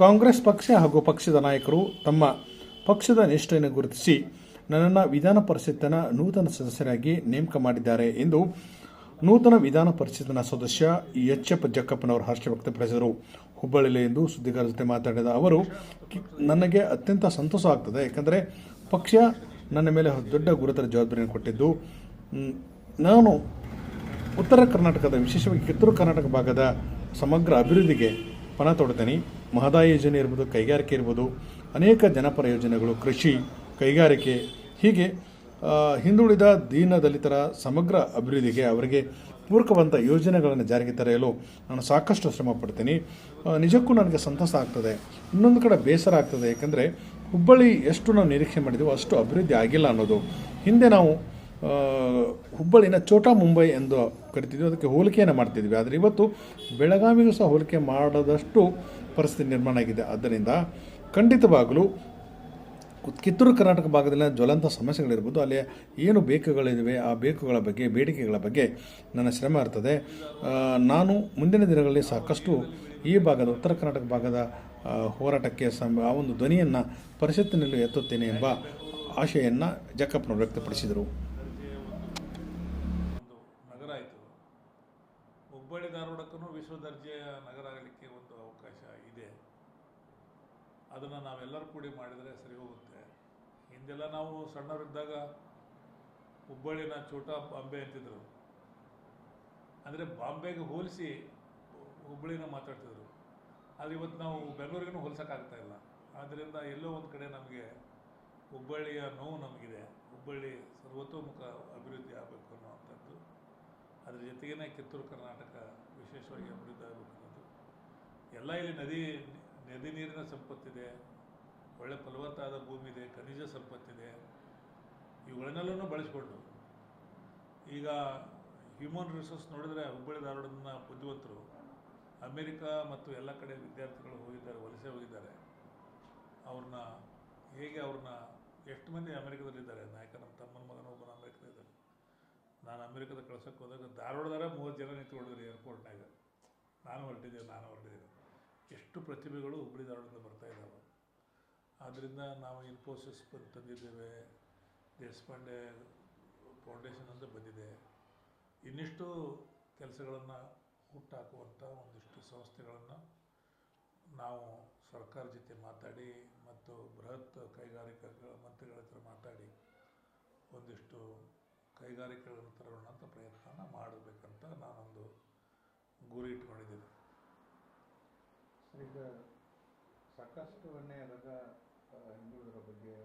ಕಾಂಗ್ರೆಸ್ ಪಕ್ಷ ಹಾಗೂ ಪಕ್ಷದ ನಾಯಕರು ತಮ್ಮ ಪಕ್ಷದ ನಿಷ್ಠೆಯನ್ನು ಗುರುತಿಸಿ ನನ್ನನ್ನು ವಿಧಾನ ಪರಿಷತ್ತಿನ ನೂತನ ಸದಸ್ಯರಾಗಿ ನೇಮಕ ಮಾಡಿದ್ದಾರೆ ಎಂದು ನೂತನ ವಿಧಾನ ಪರಿಷತ್ತಿನ ಸದಸ್ಯ ಎಚ್ ಎಫ್ ಜಕ್ಕಪ್ಪನವರು ಹರ್ಷ ವ್ಯಕ್ತಪಡಿಸಿದರು. ಹುಬ್ಬಳ್ಳಿಯಲ್ಲಿಂದು ಸುದ್ದಿಗಾರರ ಜೊತೆ ಮಾತನಾಡಿದ ಅವರು ನನಗೆ ಅತ್ಯಂತ ಸಂತೋಷ ಆಗ್ತದೆ. ಯಾಕಂದರೆ ಪಕ್ಷ ನನ್ನ ಮೇಲೆ ದೊಡ್ಡ ಗುರುತರ ಜವಾಬ್ದಾರಿಯನ್ನು ಕೊಟ್ಟಿದ್ದು. ನಾನು ಉತ್ತರ ಕರ್ನಾಟಕದ, ವಿಶೇಷವಾಗಿ ಕಿತ್ತೂರು ಕರ್ನಾಟಕ ಭಾಗದ ಸಮಗ್ರ ಅಭಿವೃದ್ಧಿಗೆ ಪಣ ತೊಡ್ತೇನೆ. ಮಹದಾಯಿ ಯೋಜನೆ ಇರ್ಬೋದು, ಕೈಗಾರಿಕೆ ಇರ್ಬೋದು, ಅನೇಕ ಜನಪರ ಯೋಜನೆಗಳು, ಕೃಷಿ, ಕೈಗಾರಿಕೆ, ಹೀಗೆ ಹಿಂದುಳಿದ ದೀನ ದಲಿತರ ಸಮಗ್ರ ಅಭಿವೃದ್ಧಿಗೆ ಅವರಿಗೆ ಪೂರಕವಂಥ ಯೋಜನೆಗಳನ್ನು ಜಾರಿಗೆ ತರೆಯಲು ನಾನು ಸಾಕಷ್ಟು ಶ್ರಮ ಪಡ್ತೀನಿ ನಿಜಕ್ಕೂ ನನಗೆ ಸಂತಸ ಆಗ್ತದೆ. ಇನ್ನೊಂದು ಕಡೆ ಬೇಸರ ಆಗ್ತದೆ, ಯಾಕಂದರೆ ಹುಬ್ಬಳ್ಳಿ ಎಷ್ಟು ನಾವು ನಿರೀಕ್ಷೆ ಮಾಡಿದೆವೋ ಅಷ್ಟು ಅಭಿವೃದ್ಧಿ ಆಗಿಲ್ಲ ಅನ್ನೋದು. ಹಿಂದೆ ನಾವು ಹುಬ್ಬಳ್ಳಿನ ಚೋಟಾ ಮುಂಬೈ ಎಂದು ಕರಿತಿದ್ವಿ. ಅದಕ್ಕೆ ಹೋಲಿಕೆಯನ್ನು ಮಾಡ್ತಿದ್ವಿ. ಆದರೆ ಇವತ್ತು ಬೆಳಗಾವಿಗೂ ಸಹ ಹೋಲಿಕೆ ಮಾಡದಷ್ಟು ಪರಿಸ್ಥಿತಿ ನಿರ್ಮಾಣ ಆಗಿದೆ. ಆದ್ದರಿಂದ ಖಂಡಿತವಾಗಲೂ ಕಿತ್ತೂರು ಕರ್ನಾಟಕ ಭಾಗದಲ್ಲಿನ ಜ್ವಲಂತ ಸಮಸ್ಯೆಗಳಿರ್ಬೋದು. ಅಲ್ಲಿ ಏನು ಬೇಕುಗಳಿವೆ ಆ ಬೇಕುಗಳ ಬಗ್ಗೆ, ಬೇಡಿಕೆಗಳ ಬಗ್ಗೆ ನನ್ನ ಶ್ರಮ ಇರ್ತದೆ. ನಾನು ಮುಂದಿನ ದಿನಗಳಲ್ಲಿ ಸಾಕಷ್ಟು ಈ ಭಾಗದ, ಉತ್ತರ ಕರ್ನಾಟಕ ಭಾಗದ ಹೋರಾಟಕ್ಕೆ ಸಂ, ಆ ಒಂದು ಧ್ವನಿಯನ್ನು ಪರಿಷತ್ತಿನಲ್ಲಿ ಎತ್ತುತ್ತೇನೆ ಎಂಬ ಆಶೆಯನ್ನು ಜಕ್ಕಪ್ಪನವರು ವ್ಯಕ್ತಪಡಿಸಿದರು ಒಂದು ನಗರ ಆಯಿತು ಹುಬ್ಬಳ್ಳಿ ಧಾರವಾಡಕ್ಕೂ ವಿಶ್ವ ದರ್ಜೆಯ ನಗರ ಆಗಲಿಕ್ಕೆ ಒಂದು ಅವಕಾಶ ಇದೆ. ಅದನ್ನು ನಾವೆಲ್ಲರೂ ಕೂಡಿ ಮಾಡಿದರೆ ಸರಿ ಹೋಗುತ್ತೆ. ಹಿಂದೆಲ್ಲ ನಾವು ಸಣ್ಣವರಿದ್ದಾಗ ಹುಬ್ಬಳ್ಳಿನ ಚೋಟಾ ಬಾಂಬೆ ಅಂತಿದ್ರು. ಅಂದರೆ ಬಾಂಬೆಗೆ ಹೋಲಿಸಿ ಹುಬ್ಬಳ್ಳಿನ ಮಾತಾಡ್ತಿದ್ರು. ಆದರೆ ಇವತ್ತು ನಾವು ಬೆಂಗಳೂರಿಗೂ ಹೋಲ್ಸೋಕ್ಕಾಗ್ತಾ ಇಲ್ಲ. ಆದ್ದರಿಂದ ಎಲ್ಲೋ ಒಂದು ಕಡೆ ನಮಗೆ ಹುಬ್ಬಳ್ಳಿಯ ನೋವು ನಮಗಿದೆ. ಹುಬ್ಬಳ್ಳಿ ಸರ್ವತೋಮುಖ ಅಭಿವೃದ್ಧಿ ಆಗಬೇಕು ಅನ್ನುವಂಥದ್ದು. ಅದ್ರ ಜೊತೆಗೇ ಕಿತ್ತೂರು ಕರ್ನಾಟಕ ವಿಶೇಷವಾಗಿ ಅಭಿವೃದ್ಧಿ ಆಗಬೇಕನ್ನೋದು. ಎಲ್ಲ ಇಲ್ಲಿ ನದಿ ನದಿ ನೀರಿನ ಸಂಪತ್ತಿದೆ, ಒಳ್ಳೆ ಫಲವತ್ತಾದ ಭೂಮಿ ಇದೆ, ಖನಿಜ ಸಂಪತ್ತಿದೆ. ಇವುಗಳನ್ನೆಲ್ಲನೂ ಬಳಸಿಕೊಂಡು ಈಗ ಹ್ಯೂಮನ್ ರಿಸೋರ್ಸ್ ನೋಡಿದ್ರೆ ಹುಬ್ಬಳ್ಳಿ ಧಾರವಾಡನ ಬುದ್ಧಿವಂತರು ಅಮೇರಿಕಾ ಮತ್ತು ಎಲ್ಲ ಕಡೆ ವಿದ್ಯಾರ್ಥಿಗಳು ಹೋಗಿದ್ದಾರೆ, ವಲಸೆ ಹೋಗಿದ್ದಾರೆ. ಅವ್ರನ್ನ ಹೇಗೆ ಅವ್ರನ್ನ, ಎಷ್ಟು ಮಂದಿ ಅಮೆರಿಕದಲ್ಲಿದ್ದಾರೆ? ನಾಯಕ ನಮ್ಮ ತಮ್ಮನ ಮಗನೊಬ್ಬನ ಅಮೆರಿಕದಲ್ಲಿದ್ದಾರೆ ನಾನು ಅಮೆರಿಕದ ಕಳ್ಸೋಕ್ಕೆ ಹೋದಾಗ ಧಾರವಾಡದಾರ ಮೂವತ್ತು ಜನ ನಿಂತ್ಕೊಂಡಿದ್ರು ಏರ್ಪೋರ್ಟ್ನಾಗ ನಾನು ಹೊರಟಿದ್ದೇನೆ ನಾನು ಹೊರಟಿದ್ದೇನೆ. ಎಷ್ಟು ಪ್ರತಿಭೆಗಳು ಹುಬ್ಬಳ್ಳಿ ಧಾರವಾಡದಿಂದ ಬರ್ತಾ ಇದ್ದಾವೆ. ಆದ್ದರಿಂದ ನಾವು ಇನ್ಫೋಸಿಸ್ ಬಂದು ತಂದಿದ್ದೇವೆ. ದೇಶಪಾಂಡೆ ಫೌಂಡೇಶನ್ ಅಂತ ಬಂದಿದೆ. ಇನ್ನಿಷ್ಟು ಕೆಲಸಗಳನ್ನು ಹುಟ್ಟಾಕುವಂಥ ಒಂದಿಷ್ಟು ಸಂಸ್ಥೆಗಳನ್ನು ನಾವು ಸರ್ಕಾರ ಜೊತೆ ಮಾತಾಡಿ ಮತ್ತು ಬೃಹತ್ ಕೈಗಾರಿಕಾ ಮಂತ್ರಿಗಳ ಹತ್ರ ಮಾತಾಡಿ ಒಂದಿಷ್ಟು ಕೈಗಾರಿಕೆಗಳನ್ನು ತರೋಣ ಅಂತ ಪ್ರಯತ್ನ ಮಾಡಬೇಕಂತ ನಾನೊಂದು ಗುರಿ ಇಟ್ಕೊಂಡಿದ್ದೀನಿ. ಸರ್ ಈಗ ಸಾಕಷ್ಟು ಅನ್ಯಾಯದಾಗ ಹಿಂದುಳಿದರ ಬಗ್ಗೆ